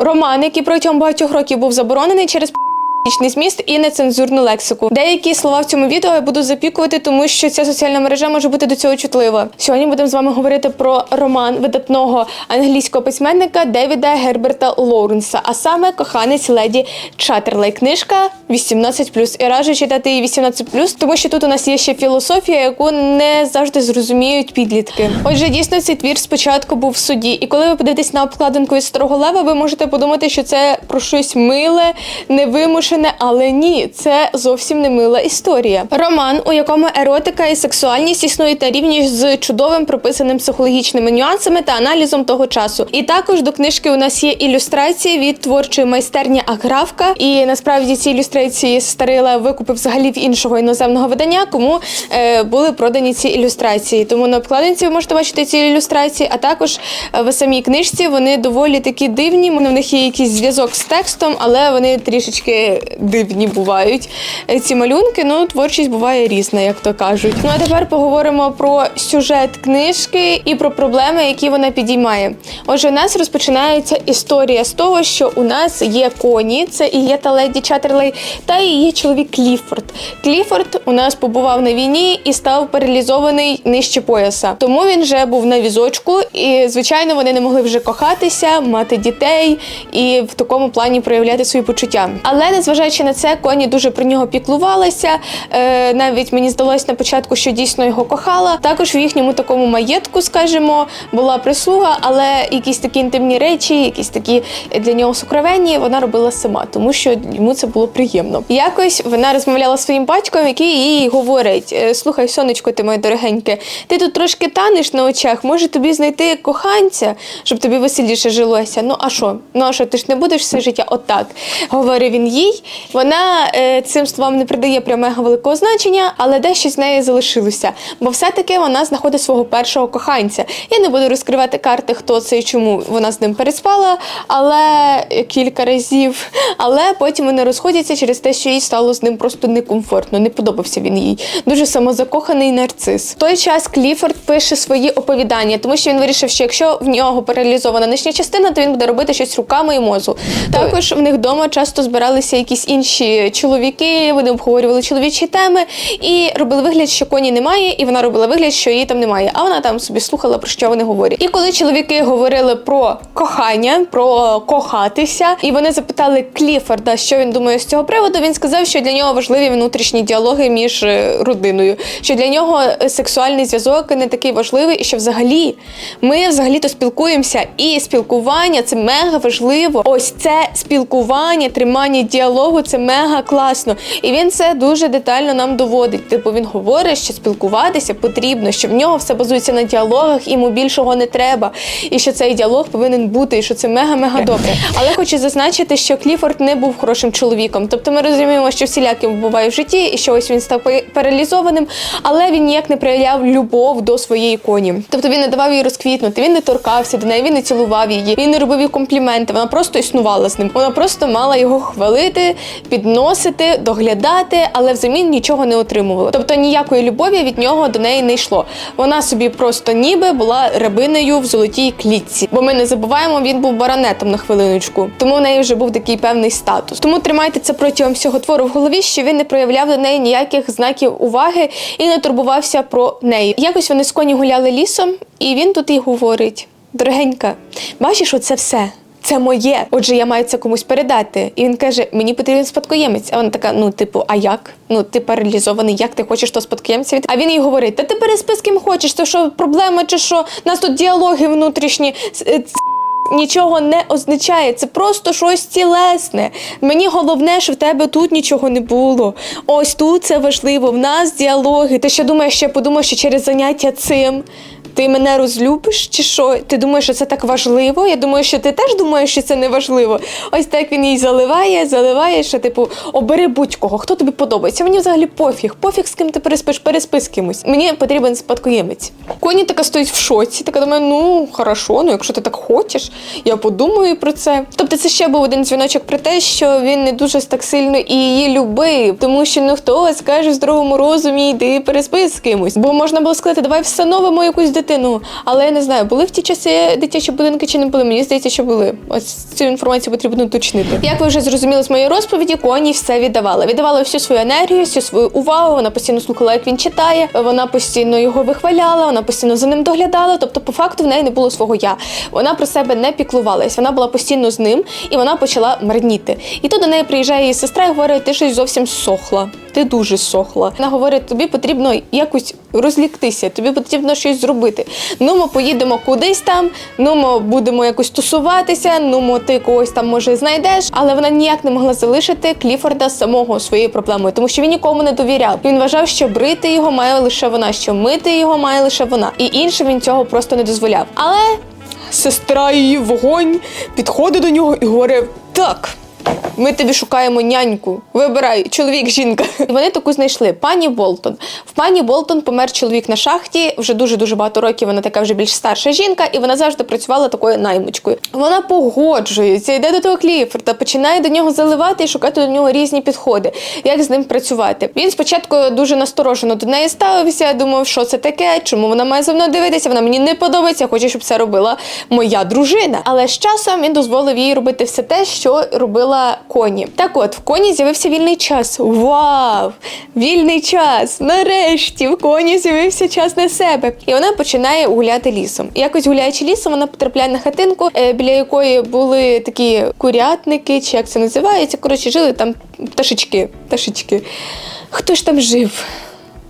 Роман, який протягом багатьох років був заборонений через Політичний зміст і нецензурну лексику. Деякі слова в цьому відео я буду запікувати, тому що ця соціальна мережа може бути до цього чутлива. Сьогодні будемо з вами говорити про роман видатного англійського письменника Девіда Герберта Лоуренса, а саме коханець леді Чаттерлей. Книжка 18+. І раджу читати її 18+, тому що тут у нас є ще філософія, яку не завжди зрозуміють підлітки. Отже, дійсно цей твір спочатку був в суді, і коли ви подивитесь на обкладинку із старого лева, ви можете подумати, що це про щось миле, невимушене, але ні, це зовсім не мила історія. Роман, у якому еротика і сексуальність існують на рівні з чудовим прописаним психологічними нюансами та аналізом того часу. І також до книжки у нас є ілюстрації від творчої майстерні Аграфка. І насправді ці ілюстрації старий Лев викупив взагалі в іншого іноземного видання, кому е, були продані ці ілюстрації. Тому на обкладинці ви можете бачити ці ілюстрації, а також е, в самій книжці вони доволі такі дивні. В них є якийсь зв'язок з текстом, але вони трішечки дивні бувають. Е, Ці малюнки, ну творчість буває різна, як то кажуть. Ну а тепер поговоримо про сюжет книжки і про проблеми, які вона підіймає. Отже, у нас розпочинається історія з того, що у нас є коні, це і є та леді Чаттерлей, та і є чоловік Кліфорд. Кліфорд у нас побував на війні і став паралізований нижче пояса. Тому він вже був на візочку, і звичайно вони не могли вже кохатися, мати дітей і в такому плані проявляти свої почуття. Але незважаючи на це, коні дуже про нього піклувалися. Е, навіть мені здалось на початку, що дійсно його кохала. Також в їхньому такому маєтку, скажімо, була прислуга, але якісь такі інтимні речі, якісь такі для нього сокровенні, вона робила сама, тому що йому це було приємно. Якось вона розмовляла зі своїм батьком, який їй говорить: «Е, слухай, сонечко, ти моє дорогеньке, ти тут трошки танеш на очах. Може тобі знайти коханця, щоб тобі веселіше жилося. Ну а що? Ну а що, ти ж не будеш все життя отак? говорив він їй. Вона е, цим словам не придає прямого великого значення, але дещо з неї залишилося. Бо все-таки вона знаходить свого першого коханця. Я не буду розкривати карти, хто це і чому вона з ним переспала, але кілька разів. Але потім вони розходяться через те, що їй стало з ним просто некомфортно. Не подобався він їй. Дуже самозакоханий нарцис. В той час Кліфорд пише свої оповідання, тому що він вирішив, що якщо в нього паралізована нижня частина, то він буде робити щось руками і мозу. Також в них вдома часто збиралися якісь інші чоловіки, вони обговорювали чоловічі теми і робили вигляд, що коні немає, і вона робила вигляд, що її там немає. А вона там собі слухала про що вони говорять. І коли чоловіки говорили про кохання, про кохатися, і вони запитали Кліфорда, що він думає з цього приводу. Він сказав, що для нього важливі внутрішні діалоги між е, родиною, що для нього е, сексуальний зв'язок не такий важливий, і що взагалі ми взагалі то спілкуємося, і спілкування це мега важливо. Ось це спілкування, тримання діалогу це мега класно. І він це дуже детально нам доводить. Типу він говорить, що спілкуватися потрібно, що в нього все базується на діалогах, йому більшого не треба. І що цей діалог повинен бути, і що це мега-мега добре. Але хочу зазначити, що Кліфорд не був хорошим чоловіком. Тобто ми розуміємо, що всілякі буває в житті, і що ось він став паралізованим, але він ніяк не проявляв любов до своєї коні. Тобто він не давав їй розквітнути, він не торкався до неї, він не цілував її, він не робив їй компліменти. Вона просто існувала з ним. Вона просто мала його хвалити, підносити, доглядати, але взамін нічого не отримувала. Тобто ніякої любові від нього до неї не йшло. Вона собі просто ніби була рабинею в золотій клітці. Бо ми не забуваємо, він був баронетом на хвилиночку. Тому в неї вже був такий певний статус. Тому тримайте це протягом всього твору в голові, що він не проявляв до неї ніяких знаків уваги і не турбувався про неї. Якось вони з коні гуляли лісом, і він тут їй говорить: дорогенька, бачиш, оце все. Це моє, отже, я маю це комусь передати. І він каже: мені потрібен спадкоємець. А вона така: ну, типу, а як? Ну, ти паралізований, як ти хочеш то спадкоємця? від-?» А він їй говорить: Та ти переспи з ким хочеш, це що проблема, чи що? У нас тут діалоги внутрішні. Е, Нічого не означає, це просто щось цілесне. Мені головне, що в тебе тут нічого не було. Ось тут це важливо. В нас діалоги. Ти ще думаєш, що я подумав, що через заняття цим ти мене розлюбиш, чи що? Ти думаєш, що це так важливо? Я думаю, що ти теж думаєш, що це не важливо. Ось так він їй заливає, заливає, що типу обери будь-кого, хто тобі подобається. Мені взагалі пофіг. Пофіг, з ким ти переспиш, переспи з кимось. Мені потрібен спадкоємець. Коні така стоїть в шоці. Така думає, ну хорошо, ну якщо ти так хочеш, я подумаю про це. Тобто, це ще був один дзвіночок про те, що він не дуже так сильно і її любив, тому що ну хто скаже в здоровому розумі, йди переспи з кимось. Бо можна було сказати, давай встановимо якусь дитину. Але я не знаю, були в ті часи дитячі будинки чи не були. Мені здається, що були. Ось цю інформацію потрібно уточнити. Як ви вже зрозуміли з моєї розповіді, коні все віддавала. Віддавала всю свою енергію, всю свою увагу. Вона постійно слухала, як він читає. Вона постійно його вихваляла, вона постійно за ним доглядала. Тобто, по факту, в неї не було свого я. Вона про себе не піклувалась. Вона була постійно з ним, і вона почала марніти. І тут до неї приїжджає її сестра і говорить: ти щось зовсім сохла. Ти дуже сохла. Вона говорить, тобі потрібно якось розліктися, тобі потрібно щось зробити. Ну, ми поїдемо кудись там, ну ми будемо якось тусуватися, ну мо ти когось там може знайдеш. Але вона ніяк не могла залишити Кліфорда самого своєю проблемою, тому що він нікому не довіряв. Він вважав, що брити його має лише вона, що мити його має лише вона. І іншим він цього просто не дозволяв. Але сестра її вогонь підходить до нього і говорить: так. Ми тобі шукаємо няньку. Вибирай, чоловік, жінка. І вони таку знайшли. Пані Болтон. В пані Болтон помер чоловік на шахті. Вже дуже дуже багато років. Вона така вже більш старша жінка, і вона завжди працювала такою наймичкою. Вона погоджується, йде до того Кліфорда, починає до нього заливати і шукати до нього різні підходи, як з ним працювати. Він спочатку дуже насторожено до неї ставився. Думав, що це таке, чому вона має за мною дивитися. Вона мені не подобається. Хочу, щоб це робила моя дружина. Але з часом він дозволив їй робити все те, що робила коні. Так от, в коні з'явився вільний час. Вау! Вільний час! Нарешті в коні з'явився час на себе. І вона починає гуляти лісом. Якось гуляючи лісом, вона потрапляє на хатинку, е, біля якої були такі курятники, чи як це називається. Коротше, жили там пташечки. пташечки. Хто ж там жив?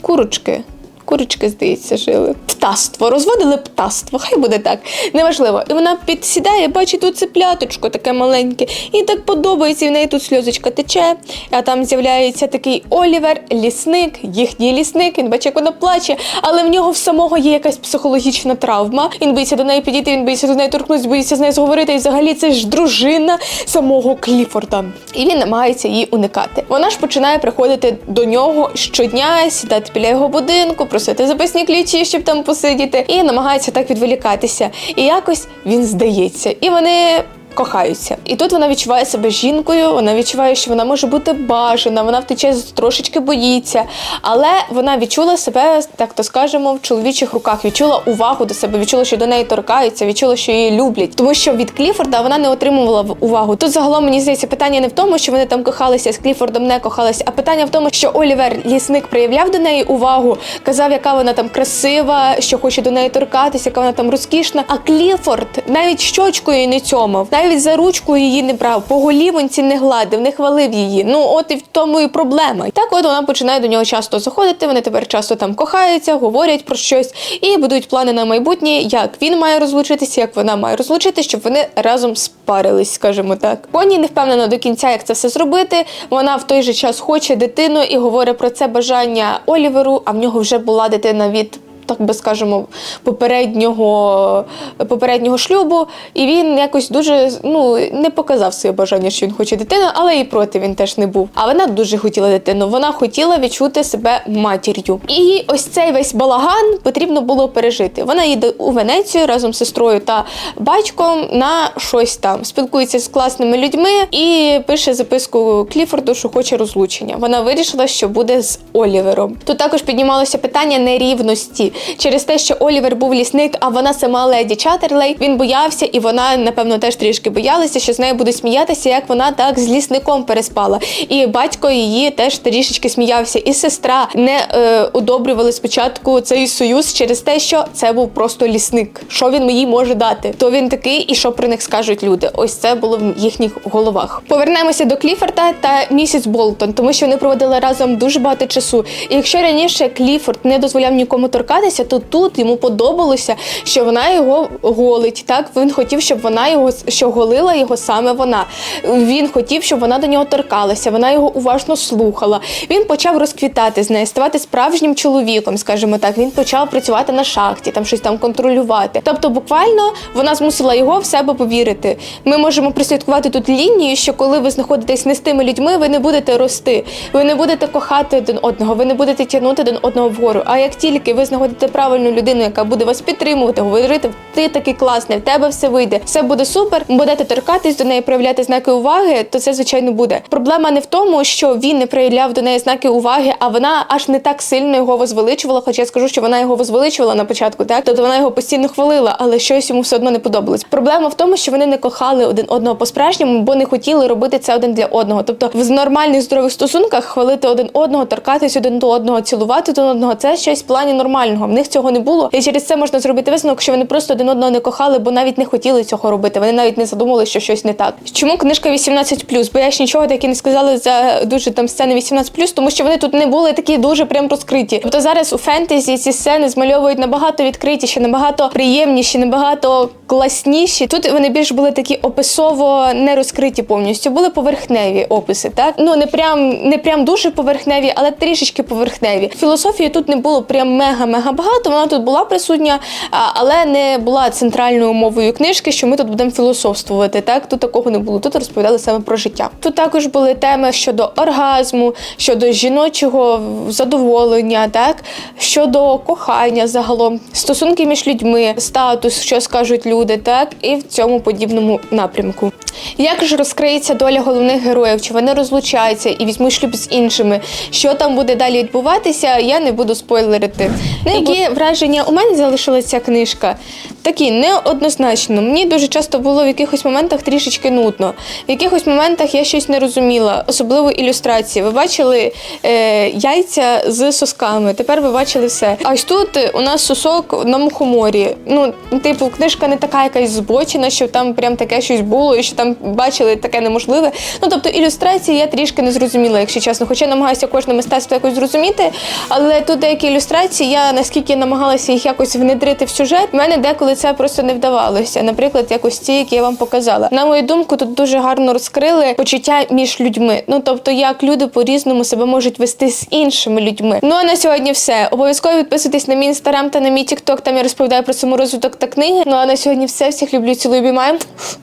Курочки. Курочки, здається, жили. Птаство, розводили птаство, хай буде так. Неважливо. І вона підсідає, бачить тут цепляточко таке маленьке. І так подобається, і в неї тут сльозочка тече. А там з'являється такий Олівер, лісник, їхній лісник. Він бачить, як вона плаче, але в нього в самого є якась психологічна травма. Він боїться до неї підійти, він боїться до неї торкнутися, боїться з нею зговорити. І взагалі це ж дружина самого Кліфорда. І він намагається її уникати. Вона ж починає приходити до нього щодня, сідати біля його будинку, просити запасні ключі, щоб там посидіти, і намагається так відволікатися. І якось він здається. І вони. Кохаються, і тут вона відчуває себе жінкою. Вона відчуває, що вона може бути бажана. Вона в той час трошечки боїться, але вона відчула себе, так то скажемо, в чоловічих руках. Відчула увагу до себе, відчула, що до неї торкаються, відчула, що її люблять. Тому що від Кліфорда вона не отримувала увагу. Тут загалом мені здається, питання не в тому, що вони там кохалися з Кліфордом, не кохалися, а питання в тому, що Олівер лісник проявляв до неї увагу, казав, яка вона там красива, що хоче до неї торкатися, яка вона там розкішна. А Кліфорд навіть щочкою не цьомав, навіть за ручку її не брав, по голівонці не гладив, не хвалив її. Ну от і в тому і проблема. Так, от вона починає до нього часто заходити. Вони тепер часто там кохаються, говорять про щось і будують плани на майбутнє, як він має розлучитися, як вона має розлучитися, щоб вони разом спарились, скажімо так. Поні не впевнена до кінця, як це все зробити. Вона в той же час хоче дитину і говорить про це бажання Оліверу. А в нього вже була дитина від. Так би скажемо, попереднього, попереднього шлюбу, і він якось дуже ну не показав своє бажання, що він хоче дитину, але і проти він теж не був. А вона дуже хотіла дитину. Вона хотіла відчути себе матір'ю. І ось цей весь балаган потрібно було пережити. Вона їде у Венецію разом з сестрою та батьком на щось там, спілкується з класними людьми і пише записку Кліфорду, що хоче розлучення. Вона вирішила, що буде з Олівером. Тут також піднімалося питання нерівності через те, що Олівер був лісник, а вона сама леді Чатерлей. Він боявся, і вона, напевно, теж трішки боялася, що з нею будуть сміятися, як вона так з лісником переспала. І батько її теж трішечки сміявся. І сестра не е, одобрювали спочатку цей союз через те, що це був просто лісник. Що він їй може дати? То він такий, і що про них скажуть люди. Ось це було в їхніх головах. Повернемося до Кліфорда та місіс Болтон, тому що вони проводили разом дуже багато часу. І якщо раніше Кліфорд не дозволяв нікому торкатися, то тут йому подобалося, що вона його голить. Так він хотів, щоб вона його що голила його саме вона. Він хотів, щоб вона до нього торкалася. Вона його уважно слухала. Він почав розквітати з нею, ставати справжнім чоловіком, скажімо так. Він почав працювати на шахті, там щось там контролювати. Тобто, буквально вона змусила його в себе повірити. Ми можемо прослідкувати тут лінію, що коли ви знаходитесь не з тими людьми, ви не будете рости, ви не будете кохати один одного, ви не будете тягнути один одного вгору. А як тільки ви знаходитесь знайдете правильну людину, яка буде вас підтримувати, говорити, ти такий класний, в тебе все вийде, все буде супер. Будете торкатись до неї, проявляти знаки уваги, то це звичайно буде. Проблема не в тому, що він не проявляв до неї знаки уваги, а вона аж не так сильно його возвеличувала. Хоча я скажу, що вона його возвеличувала на початку, так тобто вона його постійно хвалила, але щось йому все одно не подобалось. Проблема в тому, що вони не кохали один одного по-справжньому, бо не хотіли робити це один для одного. Тобто в нормальних здорових стосунках хвалити один одного, торкатись один до одного, цілувати один одного це щось в плані нормального. В них цього не було. І через це можна зробити висновок, що вони просто один одного не кохали, бо навіть не хотіли цього робити. Вони навіть не задумали, що щось не так. Чому книжка 18+? Бо я ж нічого таки не сказала за дуже там сцени 18+, тому що вони тут не були такі дуже прям розкриті. Тобто зараз у фентезі ці сцени змальовують набагато відкритіші, набагато приємніші, набагато класніші. Тут вони більш були такі описово не розкриті повністю, були поверхневі описи. Так ну не прям не прям дуже поверхневі, але трішечки поверхневі. Філософії тут не було прям мега-мега багато. Вона тут була присутня, але не була центральною мовою книжки, що ми тут будемо філософствувати. Так тут такого не було. Тут розповідали саме про життя. Тут також були теми щодо оргазму, щодо жіночого задоволення, так щодо кохання загалом, стосунки між людьми, статус, що скажуть люди, так і в цьому подібному напрямку. Як ж розкриється доля головних героїв? Чи вони розлучаються і візьмуть шлюб з іншими? Що там буде далі відбуватися? Я не буду спойлерити. Ну, які враження у мене залишилася ця книжка? Такі неоднозначно. Мені дуже часто було в якихось моментах трішечки нудно. В якихось моментах я щось не розуміла, особливо ілюстрації. Ви бачили е, яйця з сосками. Тепер ви бачили все. А ось тут у нас сосок на мухоморі. Ну, типу, книжка не така якась збочена, що там прям таке щось було, і що там бачили таке неможливе. Ну тобто ілюстрації я трішки не зрозуміла, якщо чесно. Хоча намагаюся кожне мистецтво якось зрозуміти. Але тут деякі ілюстрації, я наскільки намагалася їх якось внедрити в сюжет, в мене деколи це просто не вдавалося. Наприклад, якось ті, які я вам показала. На мою думку, тут дуже гарно розкрили почуття між людьми. Ну тобто, як люди по-різному себе можуть вести з іншими людьми. Ну а на сьогодні все. Обов'язково підписуйтесь на мій інстаграм та на мій тікток. Там я розповідаю про саморозвиток та книги. Ну а на сьогодні все. Всіх люблю, цілую, обіймаю.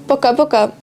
Пока-пока.